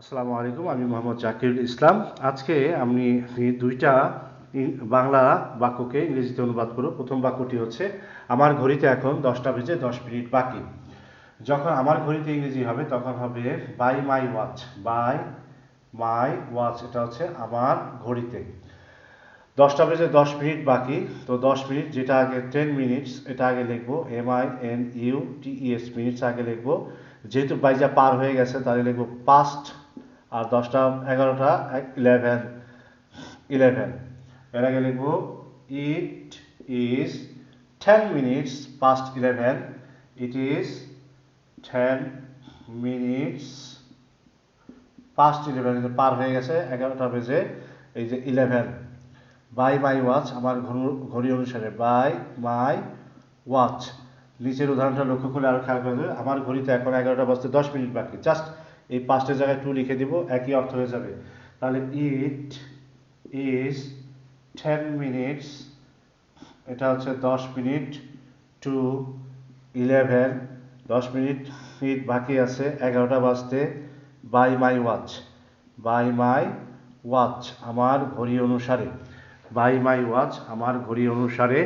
আসসালামু আলাইকুম, আমি মোহাম্মদ জাকিরুল ইসলাম। আজকে আমি দুইটা বাংলা বাক্যকে ইংরেজিতে অনুবাদ করব। প্রথম বাক্যটি হচ্ছে, আমার ঘড়িতে এখন দশটা বেজে দশ মিনিট বাকি। যখন আমার ঘড়িতে ইংরেজি হবে, তখন হবে, by my watch, by my watch. এটা হচ্ছে আমার ঘড়িতে। দশটা বেজে দশ মিনিট বাকি, তো দশ মিনিট যেটা আগে টেন মিনিটস এটা আগে লিখব M I N U T E S minutes আগে লিখব। যেহেতু বাইজা পার হয়ে গেছে, তাহলে লিখব পাস্ট আর দশটা, এগারোটা ইলেভেন ইলেভেন এর আগে লিখব it is ten minutes past eleven it is ten minutes past eleven পার হয়ে গেছে, এগারোটা বেজে, এই যে ইলেভেন বাই মাই ওয়াচ আমার ঘড়ি- অনুসারে। বাই মাই ওয়াচ নিচের উদাহরণটা লক্ষ্য করলে আরও খেয়াল করে আমার ঘড়িতে এখন এগারোটা বাজতে দশ মিনিট বাকি। জাস্ট এই পাঁচটার জায়গায় টু লিখে দিব, একই অর্থ হয়ে যাবে। তাহলে ইট ইজ টেন মিনিটস এটা হচ্ছে দশ মিনিট টু ইলেভেন দশ মিনিট মিনিট বাকি আছে, এগারোটা বাজতে by my watch by my watch আমার ঘড়ি অনুসারে বাই মাই ওয়াচ আমার ঘড়ি অনুসারে।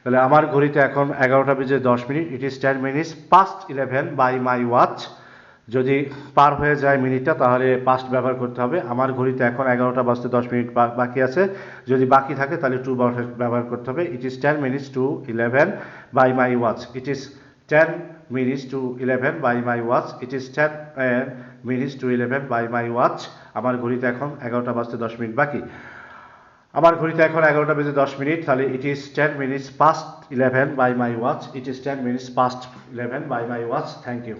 তাহলে আমার ঘড়িতে এখন এগারোটা বেজে দশ minute it is ten minutes past eleven by my watch যদি পার হয়ে যায় মিনিটটা, তাহলে পাস্ট ব্যবহার করতে হবে। আমার ঘড়িতে এখন এগারোটা বাজতে দশ মিনিট বাকি আছে। যদি বাকি থাকে, তাহলে টু ব্যবহার করতে হবে। It is ten minutes to eleven by my watch it is ten minutes to eleven by my watch it is ten minutes to eleven by my watch আমার ঘড়িতে এখন এগারোটা বাজতে দশ মিনিট বাকি। আমার ঘড়িতে এখন এগারোটা বেজে দশ মিনিট, তাহলে it is ten minutes past eleven by my watch it is ten minutes past eleven by my watch thank you